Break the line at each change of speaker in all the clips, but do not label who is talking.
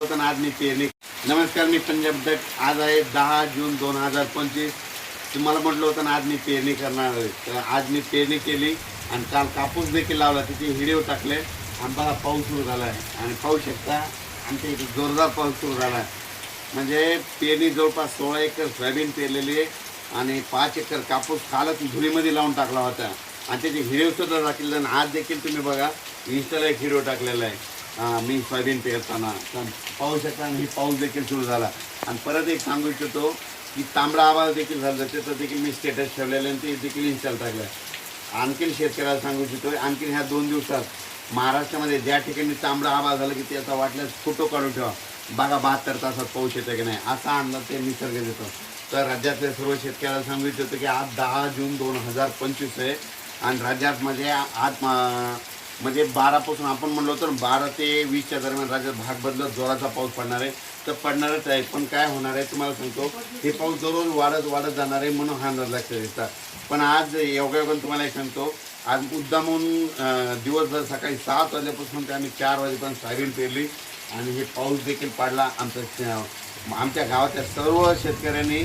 आज मी पेरणी नमस्कार मी पंजाब दट आज आहे दहा जून दोन हजार पंचवीस. तुम्हाला म्हटलं होतं ना आज मी पेरणी करणार आहे. तर आज मी पेरणी केली आणि काल कापूस देखील लावला. तिथे हिडिओ टाकले. आणि बघा पाऊस सुरू झाला आहे. आणि पाहू शकता आमच्या इथे जोरदार पाऊस सुरू झाला आहे. म्हणजे पेरणी जवळपास सोळा एकर सोयाबीन पेरलेली आहे. आणि पाच एकर कापूस कालच धुळीमध्ये लावून टाकला होता. आणि त्याचे हिडिओ सुद्धा आणि आज देखील तुम्ही बघा इन्स्टाला एक हिरो टाकलेला आहे. मी सोयाबीन पेरताना. पाऊस पाहू शकता आणि ही पाऊस देखील सुरू झाला. आणि परत एक सांगू इच्छितो की तांबडा आवाज देखील झाला. त्याचं देखील मी स्टेटस ठेवलेलं आणि ते देखील इन्स्टॉल टाकलं आणखीन शेतकऱ्याला सांगू इच्छितो आणखीन ह्या दोन दिवसात महाराष्ट्रामध्ये ज्या ठिकाणी तांबडा आवाज झाला की त्याचा वाटल्यास फोटो काढून ठेवा. बघा बहात्तर तासात पाऊस येतो की नाही असा अंदाज ते निसर्ग देतो. तर राज्यातल्या सर्व शेतकऱ्याला सांगू इच्छितो की आज दहा जून दोन हजार पंचवीस आहे. आणि राज्यात म्हणजे आज म्हणजे बारापासून आपण म्हणलो तर बारा ते वीसच्या दरम्यान राज्यात भाग बदलत जोराचा पाऊस पडणार आहे. तर पडणारच आहे. पण काय होणार आहे तुम्हाला सांगतो हे पाऊस दररोज वाढत वाढत जाणार आहे म्हणून हा अंदाज लक्षात येतात पण आज योगायोगाने तुम्हाला एक सांगतो आज मुद्दामून दिवसभर सकाळी सात वाजल्यापासून ते आम्ही चार वाजेपर्यंत सोयाबीन पेरली आणि हे पाऊस देखील पडला आमच्या आमच्या गावातल्या सर्व शेतकऱ्यांनी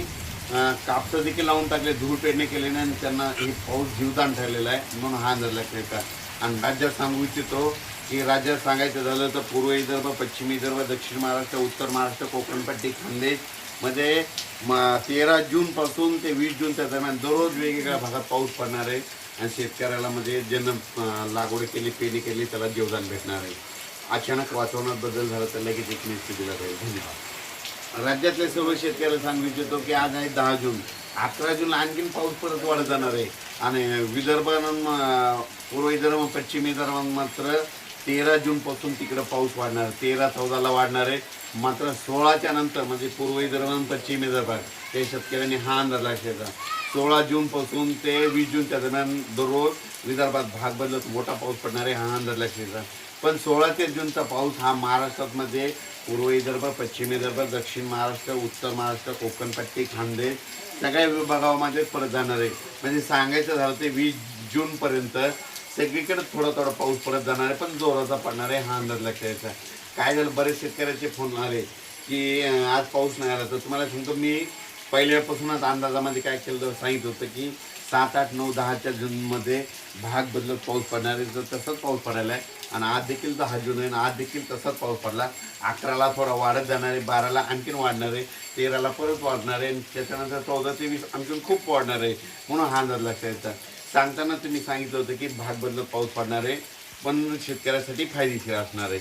कापसं देखील लावून टाकले धूळ पेरणी केल्याने आणि त्यांना हे पाऊस जीवदान ठरलेला आहे म्हणून हा अंदाज लक्षात येतात आणि राज्यात सांगू इच्छितो की राज्यात सांगायचं झालं तर पूर्व विदर्भ पश्चिम विदर्भ दक्षिण महाराष्ट्र उत्तर महाराष्ट्र कोकणपट्टी खानदेश. मध्ये म्हणजे, म तेरा जूनपासून ते वीस जूनच्या दरम्यान दररोज वेगवेगळ्या भागात पाऊस पडणार आहे. आणि शेतकऱ्याला म्हणजे ज्यांना लागवड केली पेरणी केली त्याला जीवदान भेटणार आहे. अचानक वातावरणात बदल झाला तर लगेच एक निश्चित दिला जाईल धन्यवाद. राज्यातल्या सर्व शेतकऱ्याला सांगू इच्छितो की आज आहे दहा जून. अकरा जूनला आणखीन पाऊस परत वाढत जाणार आहे. आणि विदर्भानं पूर्व विदर्भ पश्चिम विदर्भात मात्र तेरा जूनपासून तिकडं पाऊस वाढणार तेरा चौदाला वाढणार आहे. मात्र सोळाच्या नंतर म्हणजे पूर्व विदर्भ आणि पश्चिम विदर्भात ते शेतकऱ्यांनी हा अंदाज लक्षात सोळा जूनपासून ते वीस जूनच्या दरम्यान दररोज विदर्भात भाग बदलत मोठा पाऊस पडणार आहे हा अंदाज लक्षात पण सोळा ते जूनचा पाऊस हा महाराष्ट्रातमध्ये पूर्व विदर्भ पश्चिम विदर्भ दक्षिण महाराष्ट्र उत्तर महाराष्ट्र कोकणपट्टी खानदेश सगळ्या विभागामध्ये परत जाणार आहे. म्हणजे सांगायचं झालं ते वीस जूनपर्यंत सगळीकडे थोडा थोडा पाऊस पडत जाणार आहे पण जोराचा पडणार आहे हा अंदाज लक्षात यायचा काय झालं बरेच शेतकऱ्याचे फोन आले की आज पाऊस नाही आला. तर तुम्हाला सांगतो मी पहिल्यापासूनच अंदाजामध्ये काय केलं सांगितलं होतं की सात आठ नऊ दहाच्या जूनमध्ये भाग बदलत पाऊस पडणार आहे. तर तसंच पाऊस पडायला आहे. आणि आज देखील दहा जून आहे आज देखील तसाच पाऊस पडला. अकराला थोडा वाढत जाणार आहे. बाराला आणखीन वाढणार आहे. तेराला परत वाढणार आहे. आणि त्याच्यानंतर चौदा ते वीस आणखीन खूप वाढणार आहे. म्हणून हा अंदाज लक्षात सांगताना तुम्ही सांगितलं होतं की भाग बदलत पाऊस पडणार आहे. पण शेतकऱ्यासाठी फायदेशीर असणार आहे.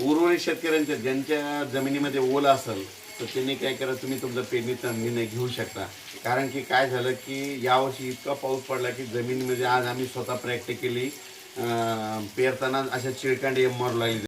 उर्वरित शेतकऱ्यांच्या ज्यांच्या जमिनीमध्ये ओला असेल तर त्यांनी काय करा तुम्ही तुमचा पेरणीचा निर्णय घेऊ शकता. कारण की काय झालं की यावर्षी इतका पाऊस पडला की जमिनीमध्ये म्हणजे आज आम्ही स्वतः प्रॅक्टिकली पेरताना अशा चिळकांडी मारू लागली.